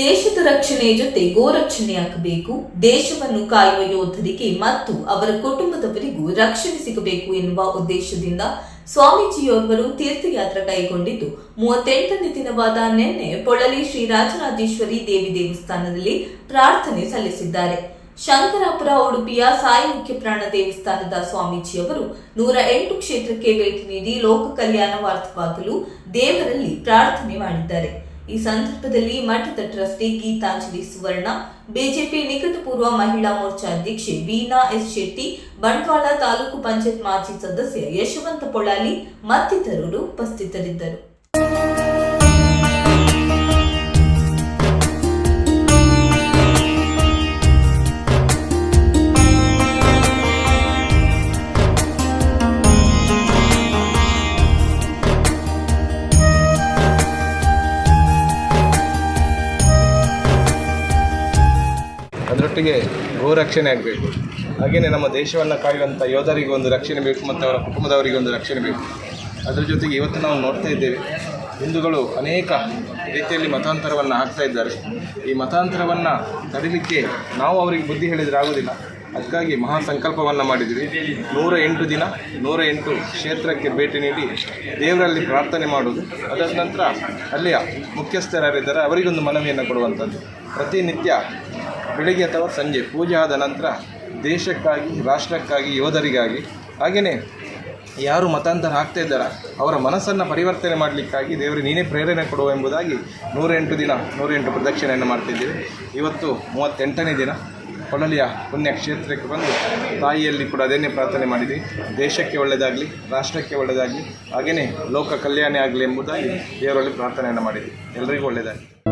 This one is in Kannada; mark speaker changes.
Speaker 1: ದೇಶದ ರಕ್ಷಣೆಯ ಜೊತೆ ಗೋರಕ್ಷಣೆಯಾಗಬೇಕು, ದೇಶವನ್ನು ಕಾಯುವ ಯೋಧರಿಗೆ ಮತ್ತು ಅವರ ಕುಟುಂಬದವರಿಗೂ ರಕ್ಷಣೆ ಸಿಗಬೇಕು ಎನ್ನುವ ಉದ್ದೇಶದಿಂದ ಸ್ವಾಮೀಜಿಯೋರ್ವರು ತೀರ್ಥಯಾತ್ರೆ ಕೈಗೊಂಡಿದ್ದು, ಮೂವತ್ತೆಂಟನೇ ದಿನವಾದ ನಿನ್ನೆ ಪೊಳಲಿ ಶ್ರೀ ರಾಜರಾಜೇಶ್ವರಿ ದೇವಿ ದೇವಸ್ಥಾನದಲ್ಲಿ ಪ್ರಾರ್ಥನೆ ಸಲ್ಲಿಸಿದ್ದಾರೆ. ಶಂಕರಾಪುರ, ಉಡುಪಿಯ ಸಾಯಿ ಮುಖ್ಯ ಪ್ರಾಣ ದೇವಸ್ಥಾನದ ಸ್ವಾಮೀಜಿಯವರು ನೂರ ಎಂಟು ಕ್ಷೇತ್ರಕ್ಕೆ ಭೇಟಿ ನೀಡಿ ಲೋಕ ಕಲ್ಯಾಣವಾರ್ಥವಾಗಲು ದೇವರಲ್ಲಿ ಪ್ರಾರ್ಥನೆ ಮಾಡಿದ್ದಾರೆ. ಈ ಸಂದರ್ಭದಲ್ಲಿ ಮಠದ ಟ್ರಸ್ಟಿ ಗೀತಾಂಜಲಿ ಸುವರ್ಣ, ಬಿಜೆಪಿ ನಿಕಟಪೂರ್ವ ಮಹಿಳಾ ಮೋರ್ಚಾ ಅಧ್ಯಕ್ಷೆ ವೀಣಾ ಎಸ್ ಶೆಟ್ಟಿ, ಬಂಟ್ವಾಳ ತಾಲೂಕು ಪಂಚಾಯತ್ ಮಾಜಿ ಸದಸ್ಯ ಯಶವಂತ ಪೊಳಾಲಿ ಮತ್ತಿತರರು ಉಪಸ್ಥಿತರಿದ್ದರು.
Speaker 2: ಅದರೊಟ್ಟಿಗೆ ಗೋರಕ್ಷಣೆ ಆಗಬೇಕು. ಹಾಗೆಯೇ ನಮ್ಮ ದೇಶವನ್ನು ಕಾಯುವಂಥ ಯೋಧರಿಗೆ ಒಂದು ರಕ್ಷಣೆ ಬೇಕು ಮತ್ತು ಅವರ ಕುಟುಂಬದವರಿಗೆ ಒಂದು ರಕ್ಷಣೆ ಬೇಕು. ಅದರ ಜೊತೆಗೆ ಇವತ್ತು ನಾವು ನೋಡ್ತಾ ಇದ್ದೇವೆ, ಹಿಂದೂಗಳು ಅನೇಕ ರೀತಿಯಲ್ಲಿ ಮತಾಂತರವನ್ನು ಹಾಕ್ತಾ ಇದ್ದಾರೆ. ಈ ಮತಾಂತರವನ್ನು ತಡಿಲಿಕ್ಕೆ ನಾವು ಅವರಿಗೆ ಬುದ್ಧಿ ಹೇಳಿದರೆ ಆಗೋದಿಲ್ಲ. ಅದಕ್ಕಾಗಿ ಮಹಾ ಸಂಕಲ್ಪವನ್ನು ಮಾಡಿದ್ವಿ ನೂರ ಎಂಟು ದಿನ, ನೂರ ಎಂಟು ಕ್ಷೇತ್ರಕ್ಕೆ ಭೇಟಿ ನೀಡಿ ದೇವರಲ್ಲಿ ಪ್ರಾರ್ಥನೆ ಮಾಡುವುದು. ಅದಾದ ನಂತರ ಅಲ್ಲಿಯ ಮುಖ್ಯಸ್ಥರಾರಿದ್ದಾರೆ. ಅವರಿಗೊಂದು ಮನವಿಯನ್ನು ಕೊಡುವಂಥದ್ದು. ಪ್ರತಿನಿತ್ಯ ಬೆಳಿಗ್ಗೆ ಅಥವಾ ಸಂಜೆ ಪೂಜೆ ಆದ ನಂತರ ದೇಶಕ್ಕಾಗಿ, ರಾಷ್ಟ್ರಕ್ಕಾಗಿ, ಯೋಧರಿಗಾಗಿ, ಹಾಗೆಯೇ ಯಾರು ಮತಾಂತರ ಆಗ್ತಾ ಇದ್ದಾರ, ಅವರ ಮನಸ್ಸನ್ನು ಪರಿವರ್ತನೆ ಮಾಡಲಿಕ್ಕಾಗಿ ದೇವರು ನೀನೇ ಪ್ರೇರಣೆ ಕೊಡುವ ಎಂಬುದಾಗಿ ನೂರೆಂಟು ದಿನ, ನೂರೆಂಟು ಪ್ರದಕ್ಷಿಣೆಯನ್ನು ಮಾಡ್ತಿದ್ದೀವಿ. ಇವತ್ತು ಮೂವತ್ತೆಂಟನೇ ದಿನ. ಕೊಳಲಿಯ ಪುಣ್ಯಕ್ಷೇತ್ರಕ್ಕೆ ಬಂದು ತಾಯಿಯಲ್ಲಿ ಕೂಡ ಅದನ್ನೇ ಪ್ರಾರ್ಥನೆ ಮಾಡಿದ್ವಿ. ದೇಶಕ್ಕೆ ಒಳ್ಳೆಯದಾಗಲಿ, ರಾಷ್ಟ್ರಕ್ಕೆ ಒಳ್ಳೆಯದಾಗಲಿ, ಹಾಗೆಯೇ ಲೋಕ ಕಲ್ಯಾಣ ಆಗಲಿ ಎಂಬುದಾಗಿ ದೇವರಲ್ಲಿ ಪ್ರಾರ್ಥನೆಯನ್ನು ಮಾಡಿದ್ವಿ. ಎಲ್ಲರಿಗೂ ಒಳ್ಳೆಯದಾಗಲಿ.